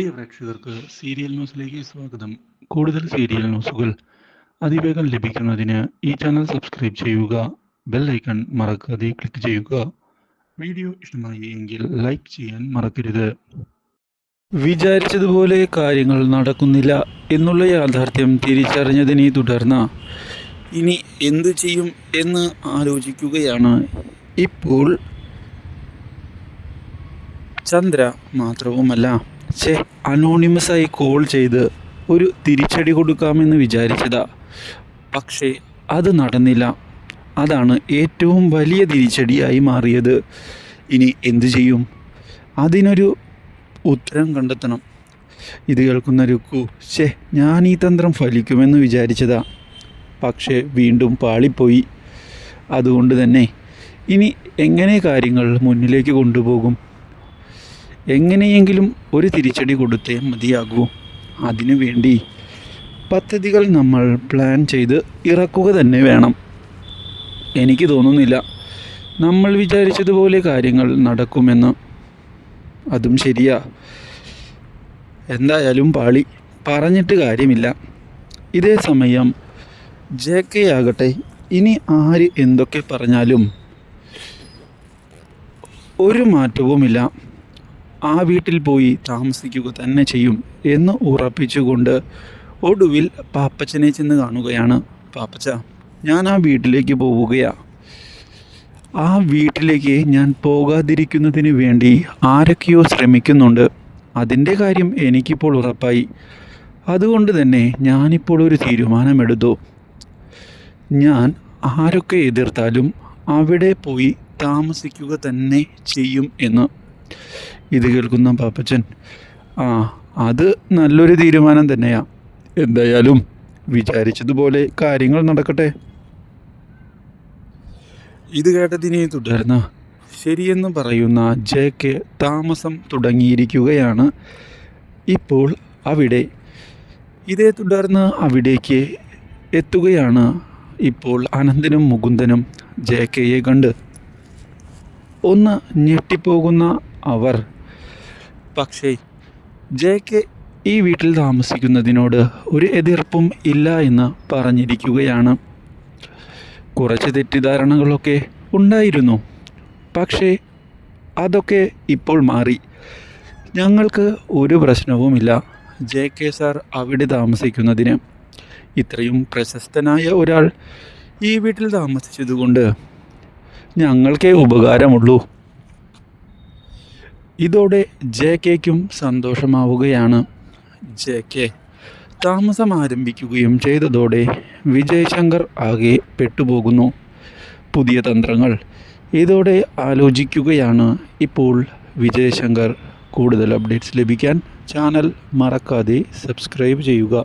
പ്രിയ പ്രേക്ഷകർക്ക് സീരിയൽ ന്യൂസിലേക്ക് സ്വാഗതം. കൂടുതൽ സീരിയൽ ന്യൂസുകൾ അതിവേഗം ലഭിക്കുന്നതിന് ഈ ചാനൽ സബ്സ്ക്രൈബ് ചെയ്യുക ബെൽ ഐക്കൺ മറക്കാതെ ക്ലിക്ക് ചെയ്യുക. വീഡിയോ ഇഷ്ടമായി എങ്കിൽ ലൈക്ക് ചെയ്യാൻ മറക്കരുത്. വിചാരിച്ചതുപോലെ കാര്യങ്ങൾ നടക്കുന്നില്ല എന്നുള്ള യാഥാർത്ഥ്യം തിരിച്ചറിഞ്ഞതിനെ തുടർന്ന് ഇനി എന്തു ചെയ്യും എന്ന് ആലോചിക്കുകയാണ് ഇപ്പോൾ ചന്ദ്ര മാത്രവുമല്ല. ചെ അനോണിമസായി കോൾ ചെയ്ത് ഒരു തിരിച്ചടി കൊടുക്കാമെന്ന് വിചാരിച്ചതാ. പക്ഷേ അത് നടന്നില്ല. അതാണ് ഏറ്റവും വലിയ തിരിച്ചടിയായി മാറിയത്. ഇനി എന്തു ചെയ്യും? അതിനൊരു ഉത്തരം കണ്ടെത്തണം. ഇത് കേൾക്കുന്ന രുക്കു ഷേ ഞാൻ ഈ തന്ത്രം ഫലിക്കുമെന്ന് വിചാരിച്ചതാ. പക്ഷേ വീണ്ടും പാളിപ്പോയി. അതുകൊണ്ട് തന്നെ ഇനി എങ്ങനെ കാര്യങ്ങൾ മുന്നിലേക്ക് കൊണ്ടുപോകും? എങ്ങനെയെങ്കിലും ഒരു തിരിച്ചടി കൊടുത്തേ മതിയാകൂ. അതിനു വേണ്ടി പദ്ധതികൾ നമ്മൾ പ്ലാൻ ചെയ്ത് ഇറക്കുക തന്നെ വേണം. എനിക്ക് തോന്നുന്നില്ല നമ്മൾ വിചാരിച്ചതുപോലെ കാര്യങ്ങൾ നടക്കുമെന്ന്. അതും ശരിയാ. എന്തായാലും പാളി പറഞ്ഞിട്ട് കാര്യമില്ല. ഇതേ സമയം ജെ കെ ആകട്ടെ ഇനി ആര് എന്തൊക്കെ പറഞ്ഞാലും ഒരു മാറ്റവുമില്ല. ആ വീട്ടിൽ പോയി താമസിക്കുക തന്നെ ചെയ്യും എന്ന് ഉറപ്പിച്ചുകൊണ്ട് ഒടുവിൽ പാപ്പച്ചനെ ചെന്ന് കാണുകയാണ്. പാപ്പച്ച ഞാൻ ആ വീട്ടിലേക്ക് പോവുകയാണ് ആ വീട്ടിലേക്ക് ഞാൻ പോകാതിരിക്കുന്നതിന് വേണ്ടി ആരൊക്കെയോ ശ്രമിക്കുന്നുണ്ട്. അതിന്റെ കാര്യം എനിക്കിപ്പോൾ ഉറപ്പായി. അതുകൊണ്ട് തന്നെ ഞാനിപ്പോൾ ഒരു തീരുമാനമെടുത്തു. ഞാൻ ആരൊക്കെ എതിർത്താലും അവിടെ പോയി താമസിക്കുക തന്നെ ചെയ്യും എന്ന്. ഇത് കേൾക്കുന്ന പാപ്പച്ചൻ. ആ അത് നല്ലൊരു തീരുമാനം തന്നെയാ. എന്തായാലും വിചാരിച്ചതുപോലെ കാര്യങ്ങൾ നടക്കട്ടെ. ഇത് കേട്ടതിനെ തുടർന്ന് ശരിയെന്ന് പറയുന്ന ജെ കെ താമസം തുടങ്ങിയിരിക്കുകയാണ് ഇപ്പോൾ അവിടെ. ഇതേ തുടർന്ന് അവിടേക്ക് എത്തുകയാണ് ഇപ്പോൾ അനന്തനും മുകുന്ദനും ജെ കെയെ കണ്ട്. ഒന്ന് ഞെട്ടിപ്പോകുന്ന അവർ. പക്ഷേ കെ ഈ വീട്ടിൽ താമസിക്കുന്നതിനോട് ഒരു എതിർപ്പും ഇല്ല എന്ന് പറഞ്ഞിരിക്കുകയാണ്. കുറച്ച് തെറ്റിദ്ധാരണകളൊക്കെ ഉണ്ടായിരുന്നു. പക്ഷേ അതൊക്കെ ഇപ്പോൾ മാറി. ഞങ്ങൾക്ക് ഒരു പ്രശ്നവുമില്ല ജെ കെ സാർ അവിടെ താമസിക്കുന്നതിന്. ഇത്രയും പ്രശസ്തനായ ഒരാൾ ഈ വീട്ടിൽ താമസിച്ചതുകൊണ്ട് ഞങ്ങൾക്കേ ഉപകാരമുള്ളൂ. ഇതോടെ ജെ കെക്കും സന്തോഷമാവുകയാണ്. ജെ കെ താമസം ആരംഭിക്കുകയും ചെയ്തതോടെ വിജയ് ശങ്കർ ആകെ പെട്ടുപോകുന്നു. പുതിയ തന്ത്രങ്ങൾ ഇതോടെ ആലോചിക്കുകയാണ് ഇപ്പോൾ വിജയ് ശങ്കർ കൂടുതൽ അപ്ഡേറ്റ്സ് ലഭിക്കാൻ ചാനൽ മറക്കാതെ സബ്സ്ക്രൈബ് ചെയ്യുക.